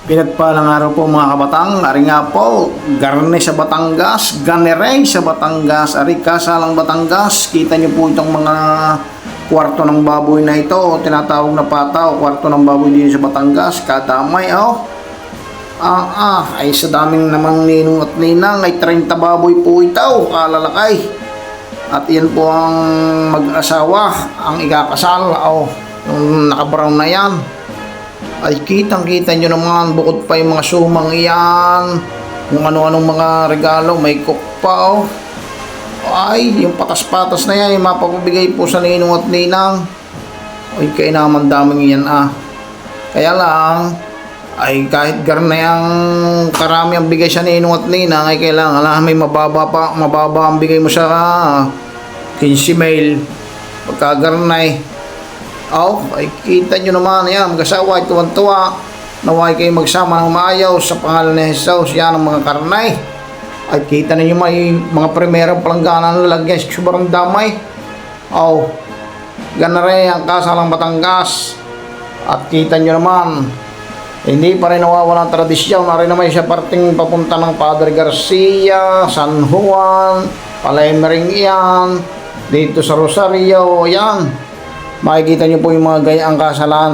Pinagpalang araw po mga kabatang, ari nga po, garne sa Batangas, ganere sa Batangas, ari kasalang Batangas, kita niyo po itong mga kwarto ng baboy na ito, tinatawag na pataw, kwarto ng baboy din sa Batangas, kadamay oh. Ah, ah, ay sa daming namang ninong at ninang, ay 30 baboy po ito, kalalakay. At yan po ang mag-asawa, ang ikakasal, oh, yung nakabrown na yan ay kitang kita nyo naman bukod pa yung mga sumang iyan. Kung ano-anong mga regalo may cook pa oh. ay yung patas-patas na yan yung mapapabigay po sa ninong at ninang. Ay kaya naman daming yan ah. Kaya lang ay kahit garna yung karami ang bigay sa ninong at ninang ay kailangan lang may mababa pa mababa ang bigay mo sa ah, 15 mail pagka garnay Oh, ay kita nyo naman yan, mag-asawa ay tuwan-tuwa. Naway kayo magsama ng maayaw sa pangalan ni Jesus, yan ang mga karnay. Ay kita ninyo may mga primerang palangganan na lalagyan sa sobrang damay. Oh, gana rin ang kasalang Batangas. At kita nyo naman, hindi pa rin nawawala ang tradisyon. Nari naman siya parting papunta ng Padre Garcia, San Juan, Palemering yan, dito sa Rosario, yan makikita nyo po yung mga gayaang kasalan